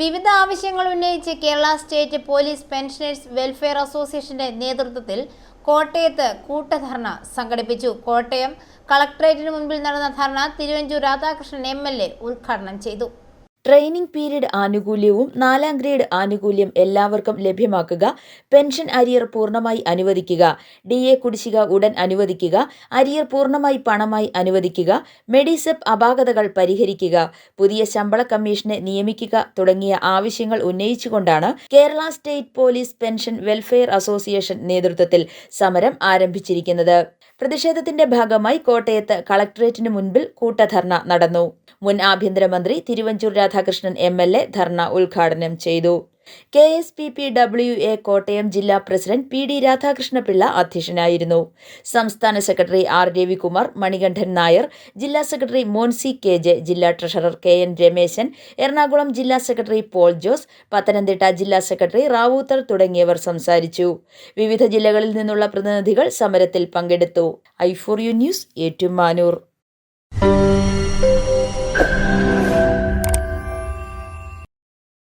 വിവിധ ആവശ്യങ്ങൾ ഉന്നയിച്ച് Kerala state police pensioners welfare അസോസിയേഷന്റെ നേതൃത്വത്തിൽ കോട്ടയത്ത് കൂട്ടധർണ സംഘടിപ്പിച്ചു. കോട്ടയം കളക്ടറേറ്റിന് മുൻപിൽ നടന്ന ധർണ തിരുവഞ്ചൂർ രാധാകൃഷ്ണൻ എ ഉദ്ഘാടനം ചെയ്തു. ട്രെയിനിംഗ് പീരീഡ് ആനുകൂല്യവും നാലാം ഗ്രേഡ് ആനുകൂല്യം എല്ലാവർക്കും ലഭ്യമാക്കുക. പെൻഷൻ അരിയർ പൂർണമായി അനുവദിക്കുക. ഡി എ കുടിശ്ശിക ഉടൻ അനുവദിക്കുക. അരിയർ പൂർണമായി പണമായി അനുവദിക്കുക. മെഡിസെപ്പ് അപാകതകൾ പരിഹരിക്കുക. പുതിയ ശമ്പള കമ്മീഷനെ നിയമിക്കുക തുടങ്ങിയ ആവശ്യങ്ങൾ ഉന്നയിച്ചുകൊണ്ടാണ് Kerala state police pension welfare association നേതൃത്വത്തിൽ സമരം ആരംഭിച്ചിരിക്കുന്നത്. പ്രതിഷേധത്തിന്റെ ഭാഗമായി കോട്ടയത്ത് കളക്ടറേറ്റിന് മുൻപിൽ കൂട്ടധർണ നടന്നു. മുൻ ആഭ്യന്തരമന്ത്രി Thiruvanchoor Radhakrishnan M L A ധർണ ഉദ്ഘാടനം ചെയ്തു. K S P P W A Kottayam ജില്ലാ പ്രസിഡന്റ് പി ഡി രാധാകൃഷ്ണപിള്ള അധ്യക്ഷനായിരുന്നു. സംസ്ഥാന സെക്രട്ടറി ആർ രവികുമാർ മണികണ്ഠൻ നായർ ജില്ലാ സെക്രട്ടറി മോൻസി കെ ജെ ജില്ലാ treasurer K N Rameshan Ernakulam ജില്ലാ സെക്രട്ടറി പോൾ ജോസ് പത്തനംതിട്ട ജില്ലാ സെക്രട്ടറി റാവൂത്തർ തുടങ്ങിയവർ സംസാരിച്ചു. വിവിധ ജില്ലകളിൽ നിന്നുള്ള പ്രതിനിധികൾ സമരത്തിൽ പങ്കെടുത്തു. I four U news Ettumanoor.